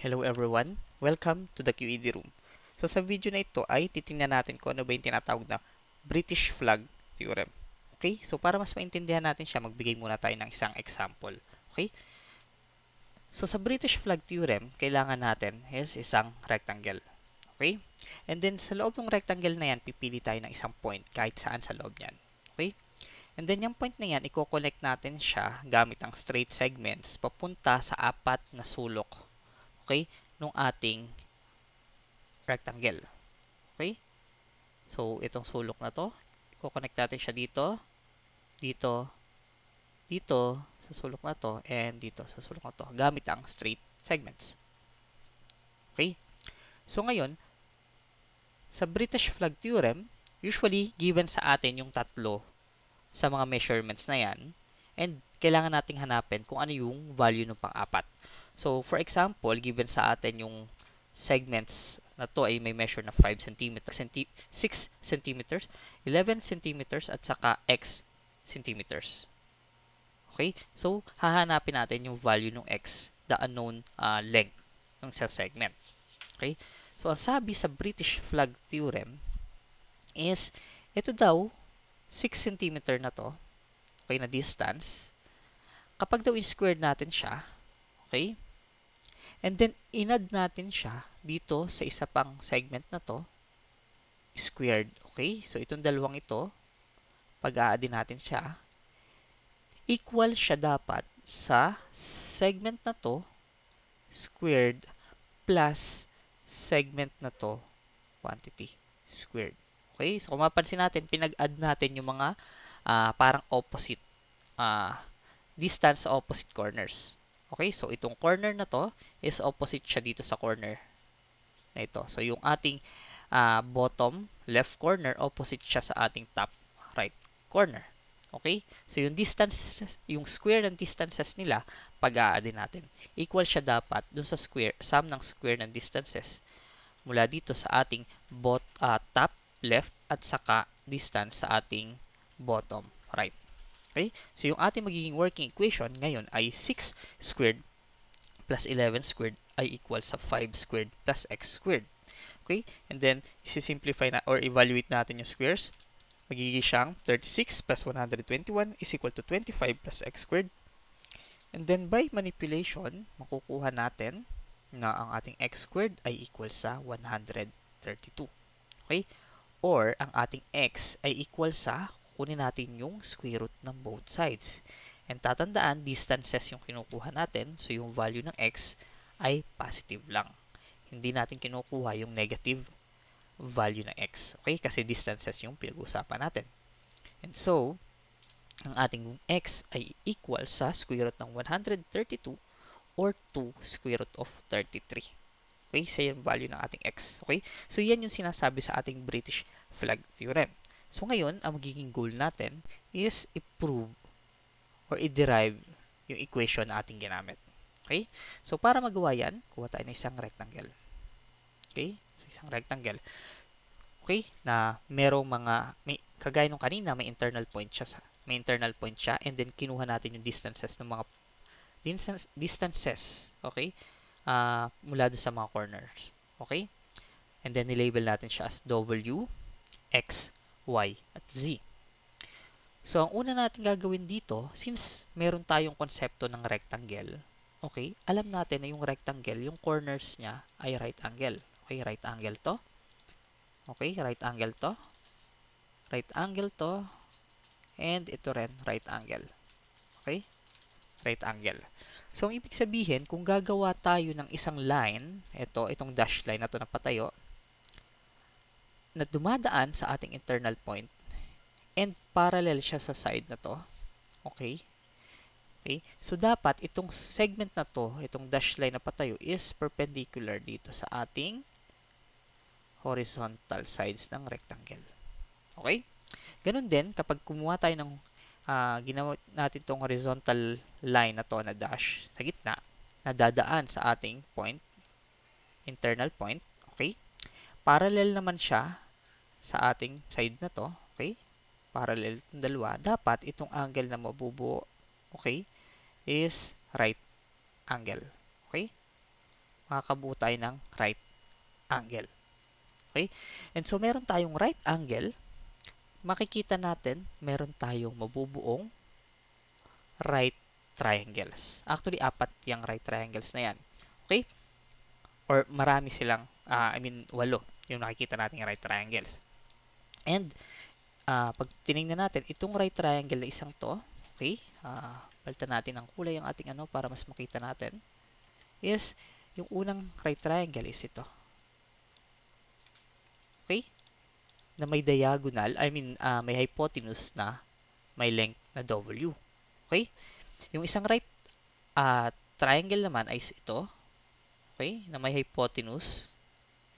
Hello everyone! Welcome to the QED room. So sa video na ito ay titingnan natin kung ano ba yung tinatawag na British flag theorem. Okay? So para mas maintindihan natin siya, magbigay muna tayo ng isang example. Okay? So sa British flag theorem, kailangan natin is isang rectangle. Okay? And then sa loob ng rectangle na yan, pipili tayo ng isang point kahit saan sa loob yan. Okay? And then yung point na yan, i-connect natin siya gamit ang straight segments papunta sa apat na sulok okay, nung ating rectangle. Okay? So, itong sulok na to, i-connect natin siya dito, dito, dito, sa sulok na to, and dito sa sulok na to, gamit ang straight segments. Okay? So, ngayon, sa British flag theorem, usually, given sa atin yung tatlo sa mga measurements na yan, and kailangan nating hanapin kung ano yung value ng pang-apat. So, for example, given sa atin yung segments na to ay may measure na 5 cm, 6 cm, 11 cm, at saka x centimeters. Okay? So, hahanapin natin yung value ng x, the unknown uh, length ng sa segment. Okay? So, ang sabi sa British flag theorem is, ito daw, 6 cm na to, okay, na distance, kapag daw in-squared natin siya, okay, And then, inad natin siya dito sa isa pang segment na to, squared. Okay? So, itong dalawang ito, pag-aadin natin siya, equal siya dapat sa segment na to, squared, plus segment na to, quantity, squared. Okay? So, kung mapansin natin, pinag-add natin yung mga uh, parang opposite, uh, distance opposite corners. Okay, so itong corner na to is opposite siya dito sa corner na ito. So yung ating uh, bottom left corner opposite siya sa ating top right corner. Okay? So yung distance yung square ng distances nila pag-aadin natin. Equal siya dapat dun sa square sum ng square ng distances mula dito sa ating bot, uh, top left at saka distance sa ating bottom right. Okay? So, yung ating magiging working equation ngayon ay 6 squared plus 11 squared ay equal sa 5 squared plus x squared. Okay? And then, isi-simplify na or evaluate natin yung squares. Magiging siyang 36 plus 121 is equal to 25 plus x squared. And then, by manipulation, makukuha natin na ang ating x squared ay equal sa 132. Okay? Or, ang ating x ay equal sa kunin natin yung square root ng both sides. And tatandaan, distances yung kinukuha natin. So, yung value ng x ay positive lang. Hindi natin kinukuha yung negative value ng x. Okay? Kasi distances yung pinag-usapan natin. And so, ang ating x ay equal sa square root ng 132 or 2 square root of 33. Okay? Sa yung value ng ating x. Okay? So, yan yung sinasabi sa ating British flag theorem. So ngayon, ang magiging goal natin is i-prove or i-derive yung equation na ating ginamit. Okay? So para magawa yan, kuha tayo ng isang rectangle. Okay? So isang rectangle. Okay? Na merong mga, may, kagaya nung kanina, may internal point siya. Sa, may internal point siya and then kinuha natin yung distances ng mga distance, distances. Okay? Uh, mula doon sa mga corners. Okay? And then nilabel natin siya as W, X, y, at z. So, ang una natin gagawin dito, since meron tayong konsepto ng rectangle, okay, alam natin na yung rectangle, yung corners niya ay right angle. Okay, right angle to. Okay, right angle to. Right angle to. And ito rin, right angle. Okay? Right angle. So, ang ibig sabihin, kung gagawa tayo ng isang line, ito, itong dash line na to na patayo, na dumadaan sa ating internal point and parallel siya sa side na to. Okay? Okay? So, dapat itong segment na to, itong dash line na patayo, is perpendicular dito sa ating horizontal sides ng rectangle. Okay? Ganun din, kapag kumuha tayo ng uh, ginawa natin itong horizontal line na to na dash sa gitna, na dadaan sa ating point, internal point? Parallel naman siya sa ating side na to, okay? Parallel itong dalawa. Dapat itong angle na mabubuo, okay, is right angle. Okay? makakabuo tayo ng right angle. Okay? And so, meron tayong right angle. Makikita natin, meron tayong mabubuong right triangles. Actually, apat yung right triangles na yan. Okay? Or marami silang, uh, I mean, walo yung nakikita nating right triangles. And, uh, pag tinignan natin, itong right triangle na isang to, okay, uh, palitan natin ang kulay ang ating ano para mas makita natin, is, yung unang right triangle is ito. Okay? Na may diagonal, I mean, uh, may hypotenuse na may length na W. Okay? Yung isang right uh, triangle naman ay ito. Okay? Na may hypotenuse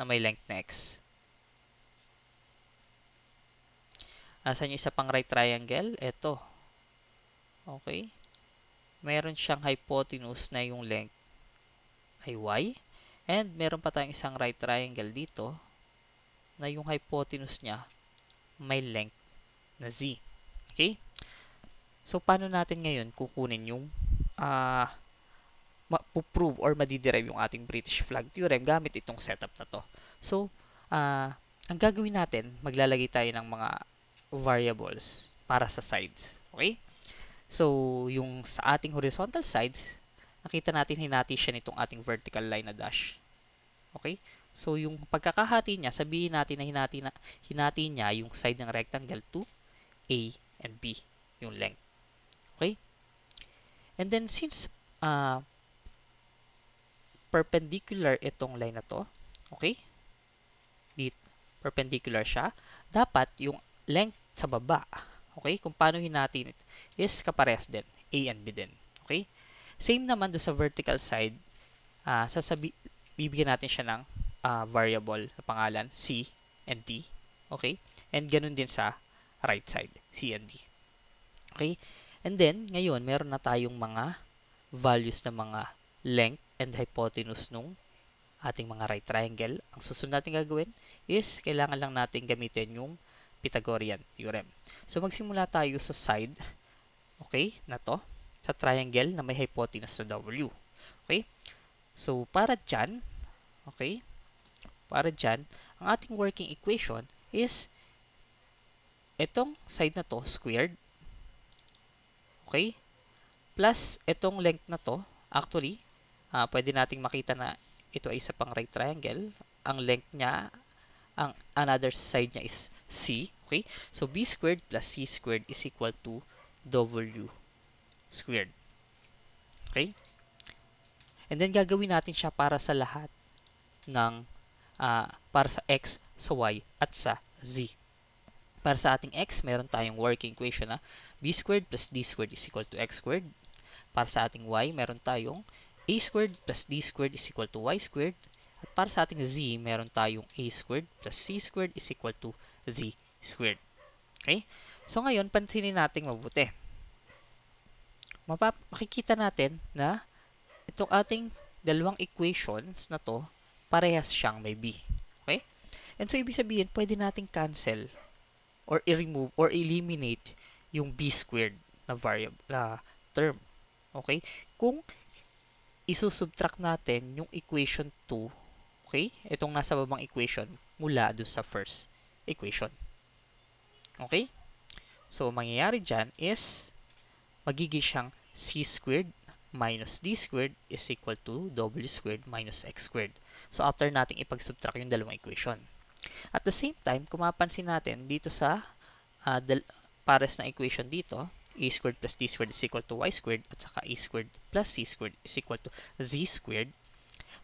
na may length na x. Nasaan yung isa pang right triangle? Ito. Okay? Meron siyang hypotenuse na yung length ay y. And meron pa tayong isang right triangle dito na yung hypotenuse niya may length na z. Okay? So, paano natin ngayon kukunin yung uh, ma-prove or madiderive yung ating British flag theorem gamit itong setup na to. So, uh, ang gagawin natin, maglalagay tayo ng mga variables para sa sides. Okay? So, yung sa ating horizontal sides, nakita natin hinati siya nitong ating vertical line na dash. Okay? So, yung pagkakahati niya, sabihin natin na hinati, na, hinati niya yung side ng rectangle to A and B, yung length. Okay? And then since uh, perpendicular itong line na to, okay? Dito, perpendicular siya, dapat yung length sa baba, okay? Kung paano hinatin ito, is kapares din, A and B din, okay? Same naman do sa vertical side, uh, sasabi, bibigyan natin siya ng uh, variable na pangalan C and D, okay? And ganun din sa right side, C and D. Okay? And then, ngayon, meron na tayong mga values ng mga length and hypotenuse nung ating mga right triangle. Ang susunod natin gagawin is, kailangan lang natin gamitin yung Pythagorean theorem. So, magsimula tayo sa side, okay, na to, sa triangle na may hypotenuse na W. Okay? So, para dyan, okay, para dyan, ang ating working equation is itong side na to, squared, Okay? Plus, itong length na to, actually, uh, pwede nating makita na ito ay isa pang right triangle. Ang length niya, ang another side niya is C. Okay? So, B squared plus C squared is equal to W squared. Okay? And then, gagawin natin siya para sa lahat ng, uh, para sa X, sa Y, at sa Z. Para sa ating X, meron tayong working equation na b squared plus d squared is equal to x squared. Para sa ating y, meron tayong a squared plus d squared is equal to y squared. At para sa ating z, meron tayong a squared plus c squared is equal to z squared. Okay? So ngayon, pansinin natin mabuti. Mapap makikita natin na itong ating dalawang equations na to, parehas siyang may b. Okay? And so, ibig sabihin, pwede nating cancel or i-remove or eliminate yung b squared na variable na term. Okay? Kung isusubtract natin yung equation 2, okay? Itong nasa babang equation mula do sa first equation. Okay? So, mangyayari dyan is magiging siyang c squared minus d squared is equal to w squared minus x squared. So, after nating ipag-subtract yung dalawang equation. At the same time, kung mapansin natin dito sa uh, pares na equation dito, a squared plus d squared is equal to y squared at saka a squared plus c squared is equal to z squared,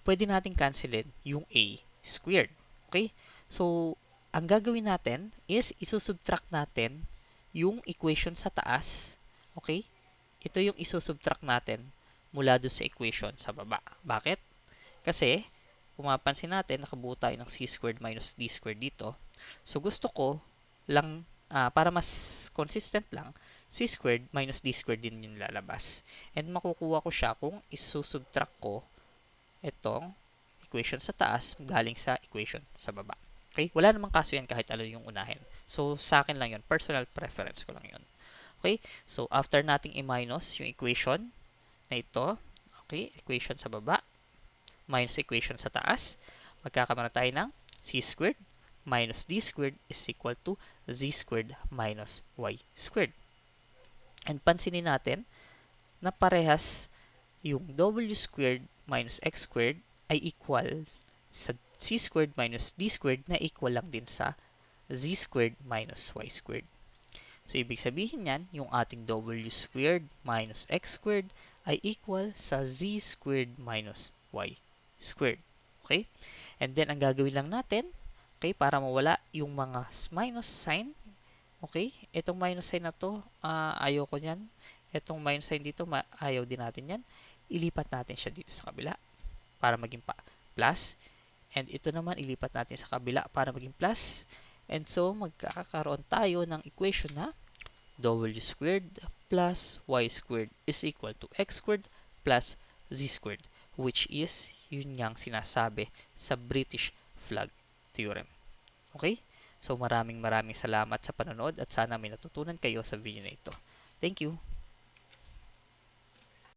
pwede natin cancelin yung a squared. Okay? So, ang gagawin natin is isusubtract natin yung equation sa taas. Okay? Ito yung isusubtract natin mula doon sa equation sa baba. Bakit? Kasi, kung mapansin natin, nakabuo tayo ng c squared minus d squared dito. So, gusto ko lang uh, para mas consistent lang, c squared minus d squared din yung lalabas. And makukuha ko siya kung isusubtract ko itong equation sa taas galing sa equation sa baba. Okay? Wala namang kaso yan kahit ano yung unahin. So, sa akin lang yun. Personal preference ko lang yun. Okay? So, after nating i-minus yung equation na ito, okay, equation sa baba, minus equation sa taas, magkakaroon tayo ng c squared minus d squared is equal to z squared minus y squared. And pansinin natin na parehas yung w squared minus x squared ay equal sa c squared minus d squared na equal lang din sa z squared minus y squared. So, ibig sabihin yan, yung ating w squared minus x squared ay equal sa z squared minus y squared. Okay? And then, ang gagawin lang natin, okay, para mawala yung mga minus sign, okay, itong minus sign na to, uh, ayaw ko yan. Itong minus sign dito, ayaw din natin yan. Ilipat natin siya dito sa kabila para maging pa plus. And ito naman, ilipat natin sa kabila para maging plus. And so, magkakaroon tayo ng equation na w squared plus y squared is equal to x squared plus z squared which is yun yang sinasabi sa British flag theorem. Okay? So maraming maraming salamat sa panonood at sana may natutunan kayo sa video na ito. Thank you!